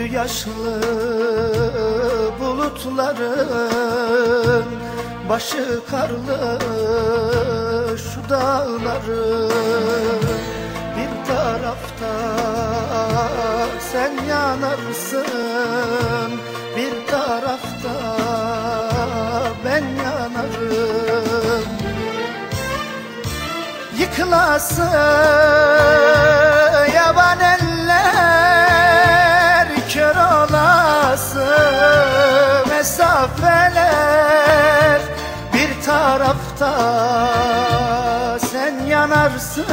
yaşlı bulutların Başı karlı şu dağların Bir tarafta sen yanarsın Bir tarafta ben yanarım. Yıkılası tarafta sen yanarsın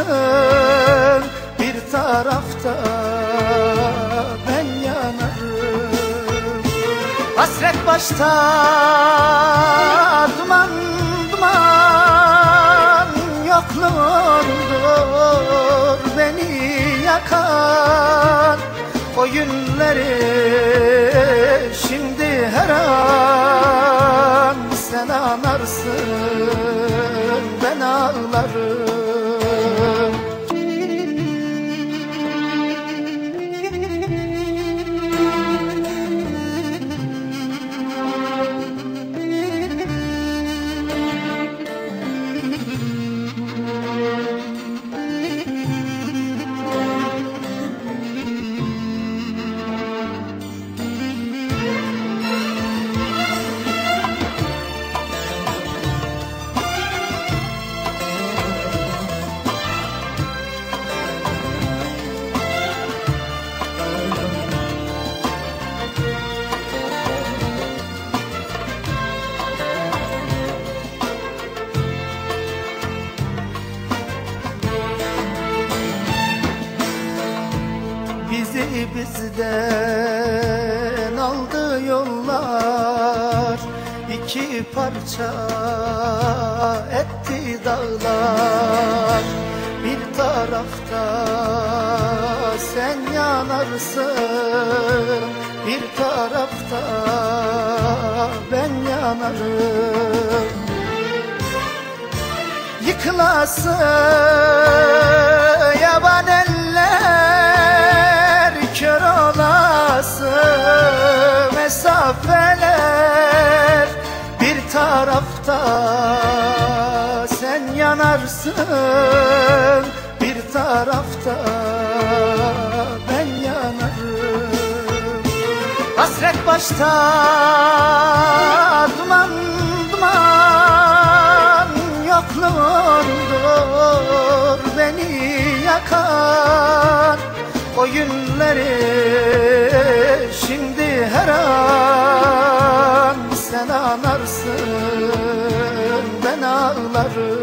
Bir tarafta ben yanarım. Hasret başta duman duman Yokluğundur beni yakan. O günleri şimdi her an Sen anarsın ben ağlarım bizden aldı yollar. İki parça etti dağlar. Bir tarafta sen yanarsın Bir tarafta ben yanarım. Yıkılası tarafta sen yanarsın Bir tarafta ben yanarım. Hasret başta duman duman Yokluğundur beni yakan O günleri şimdi her an Sen anarsın ben ağlarım